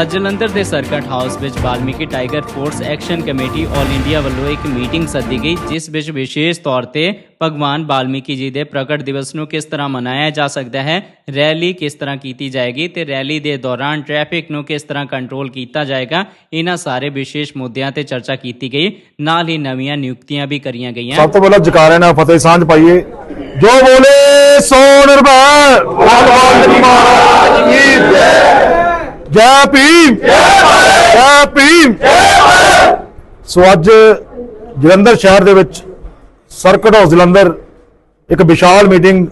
ਅੱਜ ਜਲੰਧਰ ਦੇ circuit house ਵਿੱਚ Valmiki tiger force action committee all India ਵੱਲੋਂ ਇੱਕ ਮੀਟਿੰਗ ਸੱਦੀ ਗਈ ਜਿਸ ਵਿੱਚ ਵਿਸ਼ੇਸ਼ ਤੌਰ ਤੇ ਭਗਵਾਨ ਵਾਲਮੀਕੀ ਜੀ ਦੇ ਪ੍ਰਗਟ ਦਿਵਸ ਨੂੰ ਕਿਸ ਤਰ੍ਹਾਂ ਮਨਾਇਆ ਜਾ ਸਕਦਾ ਹੈ ਰੈਲੀ ਕਿਸ ਤਰ੍ਹਾਂ ਕੀਤੀ ਜਾਏਗੀ ਤੇ ਰੈਲੀ ਦੇ ਦੌਰਾਨ ਟ੍ਰੈਫਿਕ ਨੂੰ ਕਿਸ ਤਰ੍ਹਾਂ ਕੰਟਰੋਲ ਕੀਤਾ ਜਾਏਗਾ ਇਹਨਾਂ ਸਾਰੇ ਵਿਸ਼ੇਸ਼ ਮੁੱਦਿਆਂ ਤੇ ਚਰਚਾ ਕੀਤੀ ਗਈ ਨਾਲ ਹੀ ਨਵੀਆਂ ਨਿਯੁਕਤੀਆਂ ਵੀ ਕਰੀਆਂ ਗਈਆਂ। ਸਭ ਤੋਂ ਪਹਿਲਾਂ ਜਕਾਰੇ ਨਾਲ ਫਤਿਹ ਸਾਂਝ ਪਾਈਏ। ਜੋ ਬੋਲੇ ਸੋ ਨਿਰਭੈ। ਭਗਵਾਨ ਜੀ ਮਹਾਰਾਜ ਕੀ ਜੈ। ਜੈ ਭੀਮ। ਜੈ ਭੀਮ। ਸੋ ਅੱਜ ਜਲੰਧਰ ਸ਼ਹਿਰ ਦੇ ਵਿੱਚ ਸਰਕਟ ਹਾਊਸ ਜਲੰਧਰ ਇੱਕ ਵਿਸ਼ਾਲ ਮੀਟਿੰਗ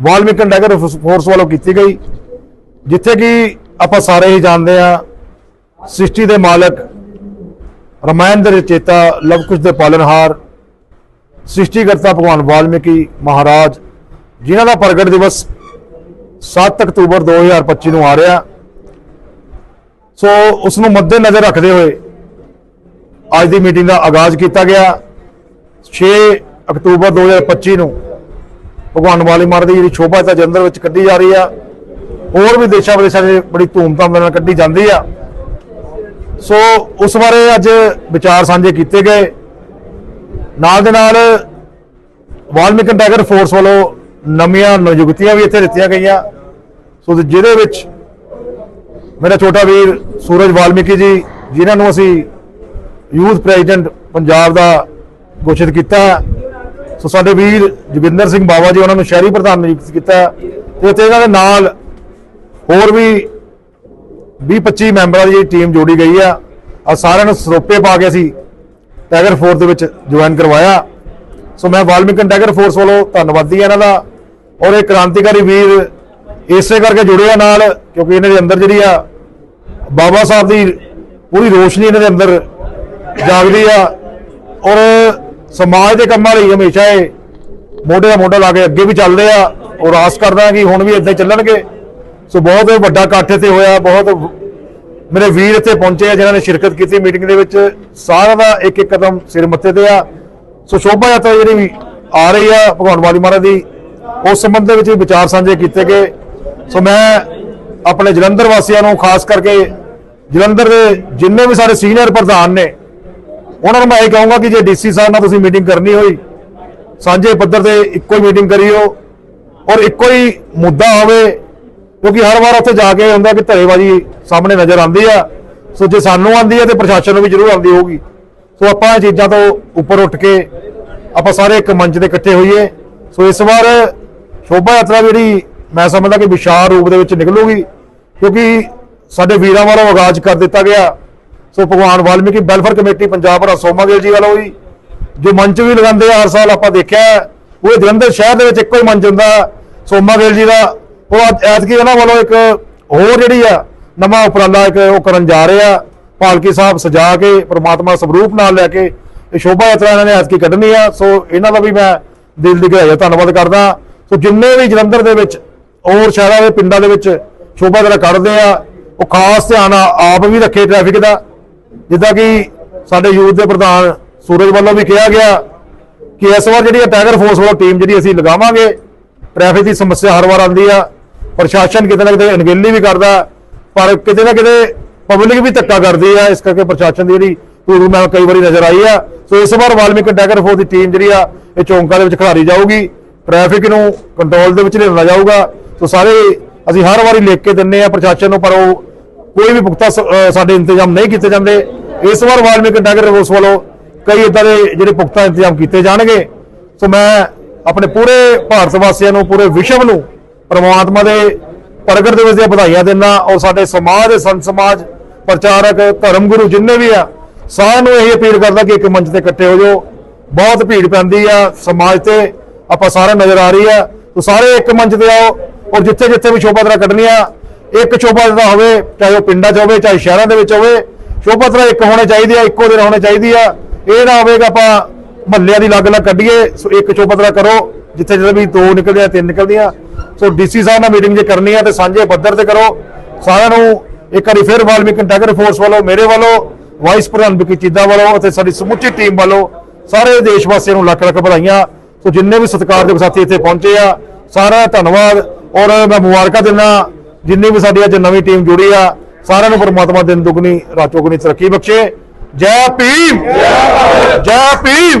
ਵਾਲਮੀਕੀ ਟਾਈਗਰ ਫੋਰਸ ਵੱਲੋਂ ਕੀਤੀ ਗਈ ਜਿੱਥੇ ਕਿ ਆਪਾਂ ਸਾਰੇ ਹੀ ਜਾਣਦੇ ਆ ਸ੍ਰਿਸ਼ਟੀ ਦੇ ਮਾਲਕ ਰਮਾਇਣ ਦੇ ਰਚੇਤਾ ਲਵ ਕੁਸ਼ ਦੇ ਪਾਲਣਹਾਰ ਸ੍ਰਿਸ਼ਟੀਕਰਤਾ ਭਗਵਾਨ ਵਾਲਮੀਕੀ ਮਹਾਰਾਜ ਜਿਨ੍ਹਾਂ ਦਾ ਪ੍ਰਗਟ ਦਿਵਸ 7 ਅਕਤੂਬਰ 2025 ਨੂੰ ਆ ਰਿਹਾ। ਸੋ ਉਸ ਨੂੰ ਮੱਦੇ ਨਜ਼ਰ ਰੱਖਦੇ ਹੋਏ ਅੱਜ ਦੀ ਮੀਟਿੰਗ ਦਾ ਆਗਾਜ਼ ਕੀਤਾ ਗਿਆ। 6 ਅਕਤੂਬਰ 2025 ਨੂੰ ਭਗਵਾਨ ਵਾਲੀ ਮਹਾਰਾਜ ਦੀ ਜਿਹੜੀ ਸ਼ੋਭਾ ਤਾਂ ਜਲੰਧਰ ਵਿੱਚ ਕੱਢੀ ਜਾ ਰਹੀ ਆ। ਹੋਰ ਵੀ ਦੇਸ਼ਾਂ ਵਿਦੇਸ਼ਾਂ ਦੇ ਬੜੀ ਧੂਮਧਾਮ ਦੇ ਨਾਲ ਕੱਢੀ ਜਾਂਦੀ ਆ। ਸੋ ਉਸ ਬਾਰੇ ਅੱਜ ਵਿਚਾਰ ਸਾਂਝੇ ਕੀਤੇ ਗਏ। ਨਾਲ ਦੇ ਨਾਲ ਵਾਲਮੀਕਨ ਟਾਈਗਰ ਫੋਰਸ ਵੱਲੋਂ ਨਵੀਆਂ ਨਿਯੁਕਤੀਆਂ ਵੀ ਇੱਥੇ ਦਿੱਤੀਆਂ ਗਈਆਂ। ਸੋ ਜਿਹਦੇ ਵਿੱਚ ਮੇਰਾ ਛੋਟਾ ਵੀਰ ਸੂਰਜ ਵਾਲਮੀਕੀ ਜੀ, ਜਿਨ੍ਹਾਂ ਨੂੰ ਅਸੀਂ ਯੂਥ ਪ੍ਰੈਜ਼ੀਡੈਂਟ ਪੰਜਾਬ ਦਾ ਘੋਸ਼ਿਤ ਕੀਤਾ। ਸੋ ਸਾਡੇ ਵੀਰ ਜੋਗਿੰਦਰ ਸਿੰਘ ਬਾਵਾ ਜੀ, ਉਹਨਾਂ ਨੂੰ ਸ਼ਹਿਰੀ ਪ੍ਰਧਾਨ ਨਿਯੁਕਤ ਕੀਤਾ। ਹੈ। ਤੇ ਇੱਥੇ ਇਹਨਾਂ ਦੇ ਨਾਲ ਹੋਰ ਵੀ 20-25 ਮੈਂਬਰਾਂ ਦੀ ਜਿਹੜੀ ਟੀਮ ਜੋੜੀ ਗਈ ਆ। ਆ ਸਾਰਿਆਂ ਨੂੰ ਸਰੋਪੇ ਪਾ ਕੇ ਅਸੀਂ ਟਾਈਗਰ ਫੋਰਸ ਦੇ ਵਿੱਚ ਜੁਆਇਨ ਕਰਵਾਇਆ। ਸੋ ਮੈਂ ਵਾਲਮੀਕੀ ਟਾਈਗਰ ਫੋਰਸ ਵੱਲੋਂ ਧੰਨਵਾਦੀ ਹਾਂ ਇਹਨਾਂ ਦਾ। ਔਰ ਇਹ ਕ੍ਰਾਂਤੀਕਾਰੀ ਵੀਰ ਇਸੇ ਕਰਕੇ ਜੁੜੇ ਆ ਨਾਲ, ਕਿਉਂਕਿ ਇਹਨਾਂ ਦੇ ਅੰਦਰ ਜਿਹੜੀ ਆ ਬਾਬਾ ਸਾਹਿਬ ਦੀ ਪੂਰੀ ਰੋਸ਼ਨੀ ਇਹਨਾਂ ਦੇ ਅੰਦਰ ਜਾਗਦੀ ਆ ਔਰ ਸਮਾਜ ਦੇ ਕੰਮਾਂ ਲਈ ਹਮੇਸ਼ਾ ਇਹ ਮੋਢੇ ਦਾ ਮੋਢਾ ਲਾ ਕੇ ਅੱਗੇ ਵੀ ਚੱਲਦੇ ਆ। ਔਰ ਆਸ ਕਰਦਾ ਕਿ ਹੁਣ ਵੀ ਇੱਦਾਂ ਹੀ ਚੱਲਣਗੇ। ਸੋ ਬਹੁਤ ਵੱਡਾ ਇਕੱਠ ਇੱਥੇ ਹੋਇਆ। ਬਹੁਤ ਮੇਰੇ ਵੀਰ ਇੱਥੇ ਪਹੁੰਚੇ ਆ, ਜਿਨ੍ਹਾਂ ਨੇ ਸ਼ਿਰਕਤ ਕੀਤੀ ਮੀਟਿੰਗ ਦੇ ਵਿੱਚ। ਸਾਰਿਆਂ ਦਾ ਇੱਕ ਇੱਕ ਕਦਮ ਸਿਰ ਮੱਥੇ ਤੇ ਆ। ਸੋ ਸ਼ੋਭਾ ਯਾਤਰਾ ਜਿਹੜੀ ਵੀ ਆ ਰਹੀ ਆ ਭਗਵਾਨ ਵਾਲੀ ਮਹਾਰਾਜ ਦੀ, ਉਸ ਸੰਬੰਧ ਦੇ ਵਿੱਚ ਵੀ ਵਿਚਾਰ ਸਾਂਝੇ ਕੀਤੇ ਗਏ। ਸੋ ਮੈਂ ਆਪਣੇ ਜਲੰਧਰ ਵਾਸੀਆਂ ਨੂੰ ਖਾਸ ਕਰਕੇ ਜਲੰਧਰ ਦੇ ਜਿੰਨੇ ਵੀ ਸਾਡੇ ਸੀਨੀਅਰ ਪ੍ਰਧਾਨ ਨੇ, ਉਹਨਾਂ ਨੂੰ ਮੈਂ ਇਹ ਕਹੂੰਗਾ ਕਿ ਜੇ ਡੀਸੀ ਸਾਹਿਬ ਨਾਲ ਤੁਸੀਂ ਮੀਟਿੰਗ ਕਰਨੀ ਹੋਈ, ਸਾਂਝੇ ਪੱਧਰ ਤੇ ਇੱਕੋ ਹੀ ਮੀਟਿੰਗ ਕਰਿਓ, ਔਰ ਇੱਕੋ ਹੀ ਮੁੱਦਾ ਹੋਵੇ, ਕਿਉਂਕਿ ਹਰ ਵਾਰ ਉੱਥੇ ਜਾ ਕੇ ਹੁੰਦਾ ਕਿ ਧਰੇਬਾਜ਼ੀ ਸਾਹਮਣੇ ਨਜ਼ਰ ਆਉਂਦੀ ਆ, ਸੋ ਜੇ ਸਾਨੂੰ ਆਉਂਦੀ ਹੈ ਤੇ ਪ੍ਰਸ਼ਾਸਨ ਨੂੰ ਵੀ ਜ਼ਰੂਰ ਆਉਂਦੀ ਹੋਊਗੀ। ਸੋ ਆਪਾਂ ਇਹ ਚੀਜ਼ਾਂ ਤੋਂ ਉੱਪਰ ਉੱਠ ਕੇ ਆਪਾਂ ਸਾਰੇ ਇੱਕ ਮੰਚ ਤੇ ਇਕੱਠੇ ਹੋਈਏ। ਸੋ ਇਸ ਵਾਰ ਸ਼ੋਭਾ ਯਾਤਰਾ ਜਿਹੜੀ ਮੈਂ ਸਮਝਦਾ ਕਿ ਵਿਸ਼ਾਲ ਰੂਪ ਦੇ ਵਿੱਚ ਨਿਕਲੂਗੀ, ਕਿਉਂਕਿ ਸਾਡੇ ਵੀਰਾਂ ਵੱਲੋਂ ਆਗਾਜ਼ ਕਰ ਦਿੱਤਾ ਗਿਆ। So Bhagwan Valmiki welfare committee Punjab ਔਰ ਸੋਮਾਗੇਲ ਜੀ ਵੱਲੋਂ ਵੀ, ਜੋ ਮੰਚ ਵੀ ਲਗਾਉਂਦੇ ਆ, ਹਰ ਸਾਲ ਆਪਾਂ ਦੇਖਿਆ ਉਹ ਪੂਰੇ ਜਲੰਧਰ ਸ਼ਹਿਰ ਦੇ ਵਿੱਚ ਇੱਕੋ ਹੀ ਮੰਚ ਹੁੰਦਾ ਸੋਮਾਗੇਲ ਜੀ ਦਾ। ਉਹ ਅੱਜ- ਐਤਕੀ ਉਹਨਾਂ ਵੱਲੋਂ ਇੱਕ ਹੋਰ ਜਿਹੜੀ ਆ, ਨਵਾਂ ਉਪਰਾਲਾ ਇੱਕ ਉਹ ਕਰਨ ਜਾ ਰਹੇ ਆ। ਪਾਲਕੀ ਸਾਹਿਬ ਸਜਾ ਕੇ, ਪ੍ਰਮਾਤਮਾ ਸਰੂਪ ਨਾਲ ਲੈ ਕੇ, ਇਹ ਸ਼ੋਭਾ ਯਾਤਰਾ ਇਹਨਾਂ ਨੇ ਐਤਕੀ ਕੱਢਣੀ ਆ। ਸੋ ਇਹਨਾਂ ਦਾ ਵੀ ਮੈਂ ਦਿਲ ਦੀ ਗਹਿਰਾਈ ਤੋਂ ਧੰਨਵਾਦ ਕਰਦਾ। ਸੋ ਜਿੰਨੇ ਵੀ ਜਲੰਧਰ ਦੇ ਵਿੱਚ ਹੋਰ ਸ਼ਹਿਰਾਂ ਦੇ ਪਿੰਡਾਂ ਦੇ ਵਿੱਚ ਸ਼ੋਭਾ ਯਾਤਰਾ ਕੱਢਦੇ ਆ ਉਹ ਖਾਸ ਧਿਆਨ ਆਪ ਵੀ ਰੱਖੇ ਟ੍ਰੈਫਿਕ ਦਾ। ਜਿੱਦਾਂ ਕਿ ਸਾਡੇ ਯੂਥ ਦੇ ਪ੍ਰਧਾਨ ਸੂਰਜ ਵੱਲੋਂ ਵੀ ਕਿਹਾ ਗਿਆ ਕਿ ਇਸ ਵਾਰ ਜਿਹੜੀ ਟਾਈਗਰ ਫੋਰਸ ਵੱਲੋਂ ਟੀਮ ਜਿਹੜੀ ਅਸੀਂ ਲਗਾਵਾਂਗੇ ਟ੍ਰੈਫਿਕ ਦੀ ਸਮੱਸਿਆ ਹਰ ਵਾਰ ਆਉਂਦੀ ਆ। ਪ੍ਰਸ਼ਾਸਨ ਕਿਤੇ ਨਾ ਕਿਤੇ ਅਣਗਹਿਲੀ ਵੀ ਕਰਦਾ, ਪਰ ਕਿਤੇ ਨਾ ਕਿਤੇ ਪਬਲਿਕ ਵੀ ਧੱਕਾ ਕਰਦੀ ਆ। ਇਸ ਕਰਕੇ ਪ੍ਰਸ਼ਾਸਨ ਦੀ ਜਿਹੜੀ ਧੂਰੂ ਨਾਲ ਕਈ ਵਾਰੀ ਨਜ਼ਰ ਆਈ ਆ। ਸੋ ਇਸ ਵਾਰ ਵਾਲਮੀਕ ਟਾਈਗਰ ਫੋਰਸ ਦੀ ਟੀਮ ਜਿਹੜੀ ਆ, ਇਹ ਚੌਂਕਾਂ ਦੇ ਵਿੱਚ ਖਿਡਾਰੀ ਜਾਊਗੀ। ਟ੍ਰੈਫਿਕ ਨੂੰ ਕੰਟਰੋਲ ਦੇ ਵਿੱਚ ਲਿਆਂਦਾ ਜਾਊਗਾ। ਸੋ ਸਾਰੇ ਅਸੀਂ ਹਰ ਵਾਰੀ ਲਿਖ ਕੇ ਦਿੰਨੇ ਆ ਪ੍ਰਸ਼ਾਸਨ ਨੂੰ, ਪਰ ਉਹ ਕੋਈ ਵੀ ਪੁਖਤਾ ਸ- ਸਾਡੇ ਇੰਤਜ਼ਾਮ ਨਹੀਂ ਕੀਤੇ ਜਾਂਦੇ। ਇਸ ਵਾਰ ਵਾਲਮੀਕ ਟਾਈਗਰ ਫੋਰਸ ਵੱਲੋਂ ਕਈ ਇਦਾਂ ਦੇ ਜਿਹੜੇ ਪੁਖਤਾ ਇੰਤਜ਼ਾਮ ਕੀਤੇ ਜਾਣਗੇ। ਸੋ ਮੈਂ ਆਪਣੇ ਪੂਰੇ ਭਾਰਤ ਵਾਸੀਆਂ ਨੂੰ, ਪੂਰੇ ਵਿਸ਼ਵ ਨੂੰ, ਪਰਮਾਤਮਾ ਦੇ ਪ੍ਰਗਟ ਦਿਵਸ ਦੀਆਂ ਵਧਾਈਆਂ ਦਿੰਦਾ ਔਰ ਸਾਡੇ ਸਮਾਜ ਦੇ ਸੰਤ ਸਮਾਜ, ਪ੍ਰਚਾਰਕ ਧਰਮ ਗੁਰੂ ਜਿੰਨੇ ਵੀ ਆ, ਸਾਰਿਆਂ ਨੂੰ ਇਹ ਅਪੀਲ ਕਰਦਾ ਕਿ ਇੱਕ ਮੰਚ ਤੇ ਇਕੱਠੇ ਹੋ ਜਾਓ। ਬਹੁਤ ਭੀੜ ਪੈਂਦੀ ਆ ਸਮਾਜ ਤੇ। ਆਪਾਂ ਸਾਰੇ ਨਜ਼ਰ ਆ ਰਹੀ ਆ। ਸੋ ਸਾਰੇ ਇੱਕ ਮੰਚ ਤੇ ਆਓ ਔਰ ਜਿੱਥੇ ਜਿੱਥੇ ਵੀ ਸ਼ੋਭਾ ਯਾਤਰਾ ਕੱਢਣੀ ਆ ਇੱਕ ਸ਼ੋਭਾ ਯਾਤਰਾ ਹੋਵੇ, ਚਾਹੇ ਉਹ ਪਿੰਡਾਂ 'ਚ ਹੋਵੇ, ਚਾਹੇ ਸ਼ਹਿਰਾਂ ਦੇ ਵਿੱਚ ਹੋਵੇ, ਸ਼ੋਭਾ ਯਾਤਰਾ ਇੱਕ ਹੋਣੇ ਚਾਹੀਦੀ ਆ, ਇੱਕੋ ਦਿਨ ਹੋਣੀ ਚਾਹੀਦੀ ਆ। ਇਹ ਨਾ ਹੋਵੇਗਾ ਆਪਾਂ ਮਹੱਲਿਆਂ ਦੀ ਅਲੱਗ-ਅਲੱਗ ਕੱਢੀਏ, ਸੋ ਇੱਕ ਸ਼ੋਭਾ ਕਰੋ, ਜਿੱਥੇ ਜਿੱਥੇ ਵੀ ਦੋ ਨਿਕਲਦੀਆਂ, ਤਿੰਨ ਨਿਕਲਦੀਆਂ। ਸੋ ਡੀਸੀ ਸਾਹਿਬ ਨਾਲ ਮੀਟਿੰਗ ਜੇ ਕਰਨੀ ਆ, ਤੇ ਸਾਂਝੇ ਪੱਧਰ ਤੇ ਕਰੋ। ਸਾਰਿਆਂ ਨੂੰ ਇੱਕ ਵਾਰੀ ਫਿਰ ਵਾਲਮੀਕੀ ਟਾਈਗਰ ਫੋਰਸ ਵੱਲੋਂ, ਮੇਰੇ ਵੱਲੋਂ, ਵਾਈਸ ਪ੍ਰਧਾਨ ਵਿਕੀ ਚੀਦਾ ਵੱਲੋਂ, ਅਤੇ ਸਾਡੀ ਸਮੁੱਚੀ ਟੀਮ ਵੱਲੋਂ ਸਾਰੇ ਦੇਸ਼ ਵਾਸੀਆਂ ਨੂੰ ਲੱਖ ਲੱਖ ਵਧਾਈਆਂ। ਸੋ ਜਿੰਨੇ ਵੀ ਸਤਿਕਾਰਯੋਗ ਸਾਥੀ ਇੱਥੇ ਪਹੁੰਚੇ ਆ ਸਾਰਾ ਧੰਨਵਾਦ। ਔਰ ਮੈਂ ਮੁਬਾਰਕਾਂ ਦਿੰਦਾ ਜਿੰਨੀ ਵੀ ਸਾਡੀ ਅੱਜ ਨਵੀਂ ਟੀਮ ਜੁੜੀ ਆ, ਸਾਰਿਆਂ ਨੂੰ ਪਰਮਾਤਮਾ ਦਿਨ ਦੁਗਣੀ, ਰਾਤ ਚੌਗਣੀ ਤਰੱਕੀ ਬਖਸ਼ੇ। ਜੈ ਭੀਮ! ਜੈ ਭੀਮ!